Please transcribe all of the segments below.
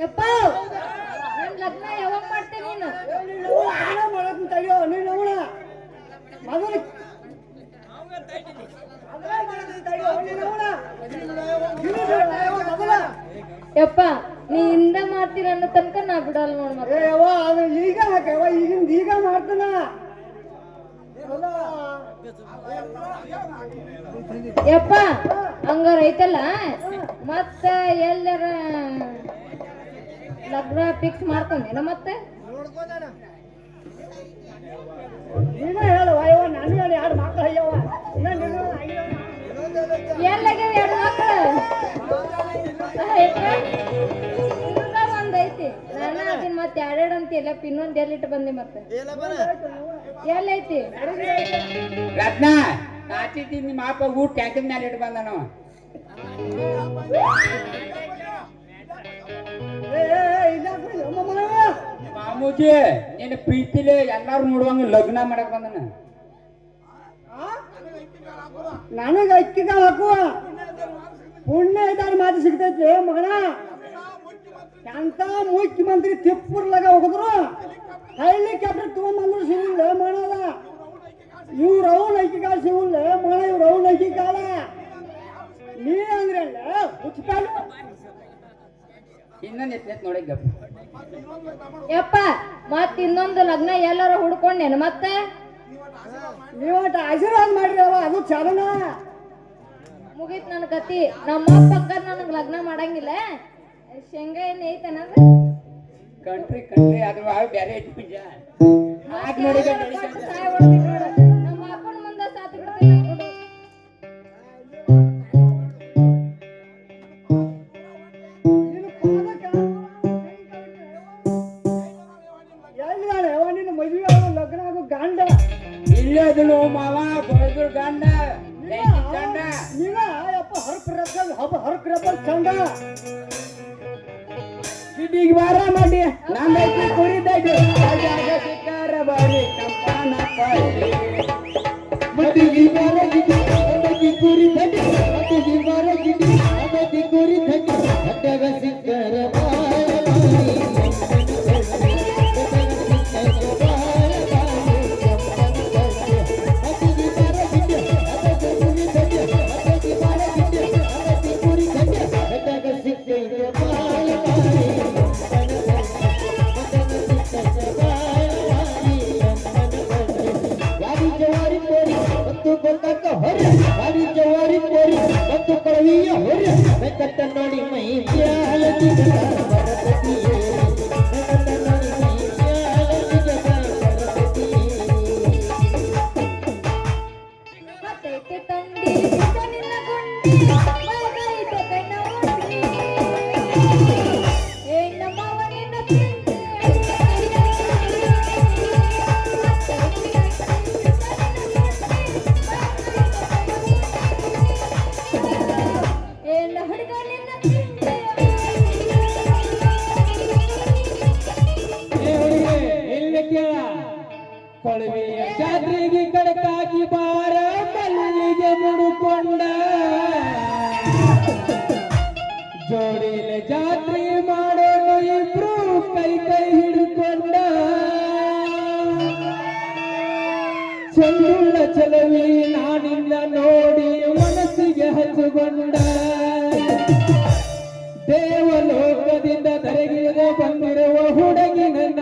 ಯಪ್ಪ, ನನ್ ಲಗ್ನ ಯಾವಾಗ ಮಾಡ್ತೇನೆ ನೀನು? ಮಾಡಕ್ ತಡಿಯೋ ನೀನು ಅವಳ ಮೊದಲು ಯಪ್ಪ, ನೀ ಹಿಂದ ಮಾಡ್ತೀರ ಅನ್ನೋ ತನಕ ನಾ ಬಿಡಲ್ಲ ನೋಡ್ ಮತ್ತೆ ಈಗ ಹಾಕವ ಈಗಿಂದ ಈಗ ಮಾಡ್ತಾನ? ಯಪ್ಪ ಹಂಗಾರ ಐತಲ್ಲ ಮತ್ತ ಎಲ್ಲರ ಲಗ್ನ ಫಿಕ್ಸ್ ಮಾಡ್ಕೊಂಡೇನ ಮತ್ತೆ? ನೀನೇ ಹೇಳುವ ಅಯ್ಯವ ಎರಡು ಮಕ್ಕಳು ಅಯ್ಯವ ಎರಡು ಮಕ್ಳು? ಮತ್ತೆ ಎರಡೆರಡು ಅಂತ ಎಲ್ಲ ಇನ್ನೊಂದ್ ಎಲ್ಲಿಟ್ಟು ಬಂದೆ ಮತ್ತೆ? ಎಲ್ಲೈತಿ ರತ್ನ ಕಾಚಿದ್ದಿ ನಿಮ್ಮ ಅಪ್ಪ ಊಟ ಕ್ಯಾಂಟೀನ್ ಮೇಲೆ ಇಟ್ಟು ಮಗನ. ಮಾಮೂಜಿ ನಿನ್ನ ಪ್ರೀತಿಲಿ ಎಲ್ಲಾರು ನೋಡುವಂಗ ಲಗ್ನ ಮಾಡಕ್ ಬಂದನ? ನನಗೆ ಅಕ್ಕಿಗಾಳ ಹಾಕುವ ಪುಣ್ಯ ಇದ್ದಾರೆ ಮಾತು ಸಿಗ್ತೈತಿ ಮಗನ? ಎಂತ ಮುಖ್ಯಮಂತ್ರಿ ತಿಪ್ಪುರ್ಲಾಗ ಹೋಗಿದ್ರು? ಹೆಲಿಕಾಪ್ಟರ್ ತಗೊಂಬಂದ್ರು ಸಿಗುಲ್ಲ ಮಗನದ ಇವ್ರ ಅವನ ಕಾಲ ಸಿಗುಲ್ಲ ಮಾಡ ಇವ್ರ ಅವನ ಕಾಲ ನೀ ಅಂದ್ರೆ ಹುಚ್ಚಾಲು ಇನ್ನೊಂದ್ ಎತ್ ನೋಡಿ ಗಪ್ಪ ಯಪ್ಪ ಮತ್ ಇನ್ನೊಂದು ಲಗ್ನ ಎಲ್ಲಾರ ಹುಡ್ಕೊಂಡೇನು ಮತ್ತೆ? ನೀವಟ ಆಶೀರ್ವಾದ ಮಾಡ್ರಿ ಅವ ಅದು ಚಲನ. ಮುಗೀತ್ ನನ್ ಕತಿ ನಮ್ಮ ಪಕ್ಕ ನನಗ್ ಲಗ್ನ ಮಾಡಂಗಿಲ್ಲ. ಶೇಂಗಾ ಏನ್ ಐತನ ಕಂಟ್ರಿ ಕಂಟ್ರಿ ಅದ್ರ ಭಾಳ ಬ್ಯಾರೆ ಐತಿ ಪೂಜ. ಆಗ್ ನೋಡಿದ Mendingi barang, mendingi buri ಕೊಳವೆಯ ಜಾತ್ರೆಗೆ ಕಡಕಾಗಿ ಬಾರ ದೇವಲೋಕದಿಂದ ಧರೆಗಿಳಿದು ಬಂದಿರುವ ಹುಡುಗಿನ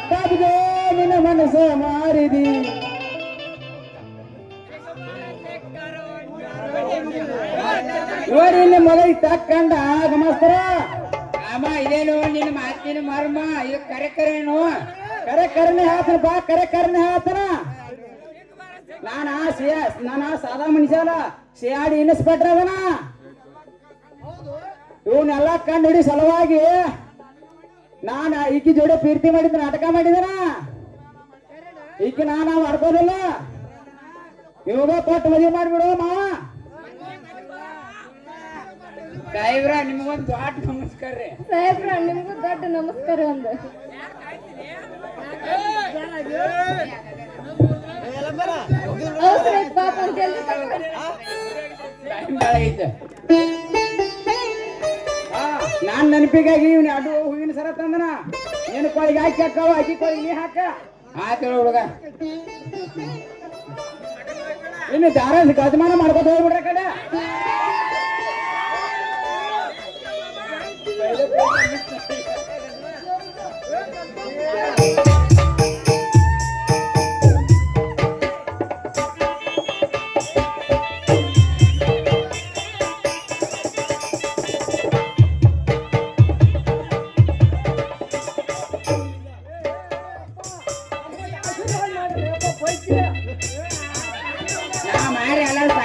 ಮತ್ತಬ್ಗೆ ನಿನ್ನ ಮನಸ್ಸು ಮಾರಿದಿ. ನೋಡಿ ಇಲ್ಲಿ ಮಗ ತಕ್ಕಂಡ ಗಮಸ್ತರ ಅಮ್ಮ ಇದೇನು ನಿನ್ನ ಮಾತಿನ ಮರ್ಮ. ಇದು ಕರೆ ಕರೇನು. ಕರೆ ಕರ್ನೆ ಹಾತನ ಬಾ ಕರೆ ಕರ್ನೆ ಹಾತನ ನಾನ ಸಿಯ ನಾನ ಸಾದಾ ಮನುಷ್ಯ ಅಲ್ಲ. ಸಿಯಾಡಿ ಇನ್ಸ್ಪೆಕ್ಟರ್ ಅದನ ಇವನ್ನೆಲ್ಲ ಕಂಡು ಹಿಡಿ ಸಲುವಾಗಿ ನಾನ ಈಕಿ ಜೋಡಿ ಪ್ರೀತಿ ಮಾಡಿದ ನಾಟಕ ಮಾಡಿದನ ಈಕಿ ನಾನ ಮಾಡ್ಕೋದಿಲ್ಲ ಇವಾಗ ಕೊಟ್ಟು ಮದುವೆ ಮಾಡ್ಬಿಡು ಮಾವ. ಸಾಹೇಬ್ರ ನಿಮ್ಗೊಂದು ದೊಡ್ಡ ನಮಸ್ಕಾರ ರೀ. ಸಾಹೇಬ್ರ ನಿಮ್ಗೂ ದೊಡ್ಡ ನಮಸ್ಕಾರ ಒಂದು. ನಾನ್ ನೆನಪಿಗಾಗಿ ಇವ್ನ ಅಡ್ಡು ತಂದನ ನಿನ್ನ ಕೊಳಿಗೆ ಹಾಕಿ ಹಾಕವ ಅಕ್ಕಿ ಕೊಳಿಗೆ ನೀ ಹಾಕ ಆಯ್ತು ಹುಡುಗ ಇನ್ನು ದಾರ ಗಜಮಾನ ಮಾಡ್ಕೊತ ಹೋಗ್ಬಿಡ್ರ ಕಡೆ ನಾ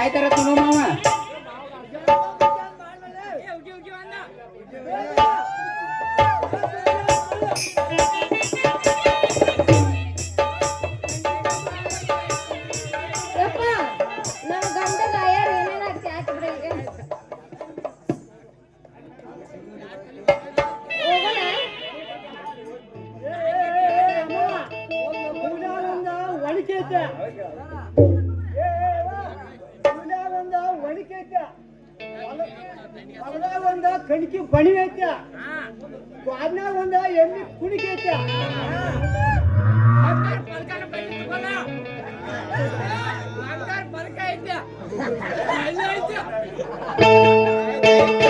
ಮಾರಿ ಎಲ್ಲ ಸಾಯ್ತಾರ ತುನು ಮಾವ ಕಣಿಕೆ ಬಣಿ ಐತೆ ಕ್ವಾದ್ನಾಗ ಒಂದ ಎಮ್ಮಿ ಕುಣಿಕೆ ಐತೆ ಿ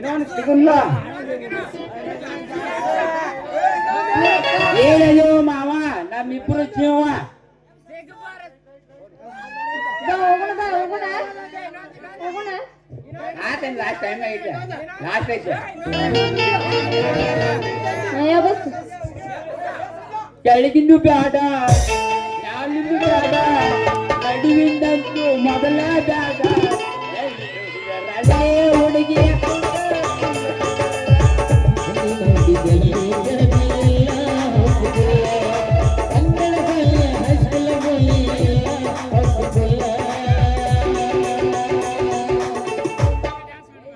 ಇನ್ನೊಂದು ಸಿಗಲ್ಲ ಏನದು ಮಾವ ನಮ್ಮಿಬ್ರು ಜೀವ ಲಾಸ್ಟ್ ಟೈಮ್ ಐತೆ ಲಾಸ್ಟ್ ಐತೆ ಕೆಳಗಿಂದು ಬೇಡ ಮ್ಯಾಲಿಂದು ಬೇಡ ನಡುವಿಂದಂತೂ ಮೊದಲ ಬೇಡ ರಳೆ